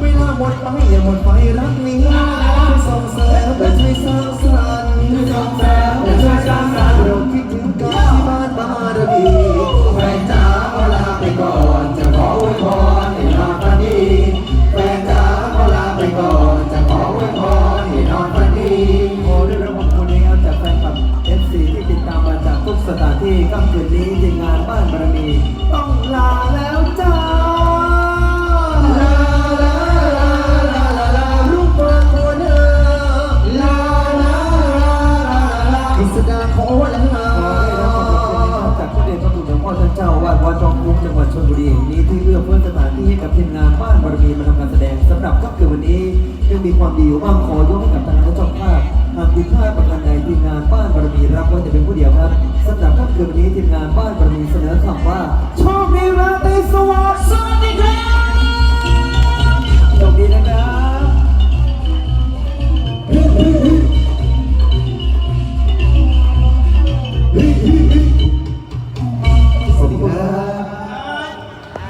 เวลาหมดไปอย่าหมดไปรักนี้ช่วยส่งเสริมแต่ช่วยสร้างสรรค์ช่วยสองแสริแต่ช่วยสร้างสรรค์เราคิดถึงกันที่บ้านบารมีแฟนจ๋าเวลาไปก่อนจะขออวยพรให้นอนฝันดีแฟนจ๋าเวลาไปก่อนจะขออวยพรให้นอนฝันดีโอ้ด้วยรับคุณเองครับจากแฟนคลับ FC ที่ติดตามมาจากทุกสถานที่ค่ำคืนนี้ทีมงานบ้านบารมี กิสดาขอลังลาจากพระเดชพระคุณหลวงพ่อท่านเจ้าว่าวัดจอมคุ้งจังหวัดชลบุรีนี้ที่เลือเพื่อสถานที่ให้กับทีงานบ้านบารมีมาทำการแสดงสำหรับค่ำคืนวันนี้ยังมีความดีอยู่บ้างขอยกให้กับทางเจ้าภาพหากผิดพลาดประการใดทีมงานบ้านบารมีรับไว้จะเป็นผู้เดียวครับสำหรับค่ำคืนวันนี้ทีมงานบ้านบารมีเสนอคำว่าโชคดีราตรี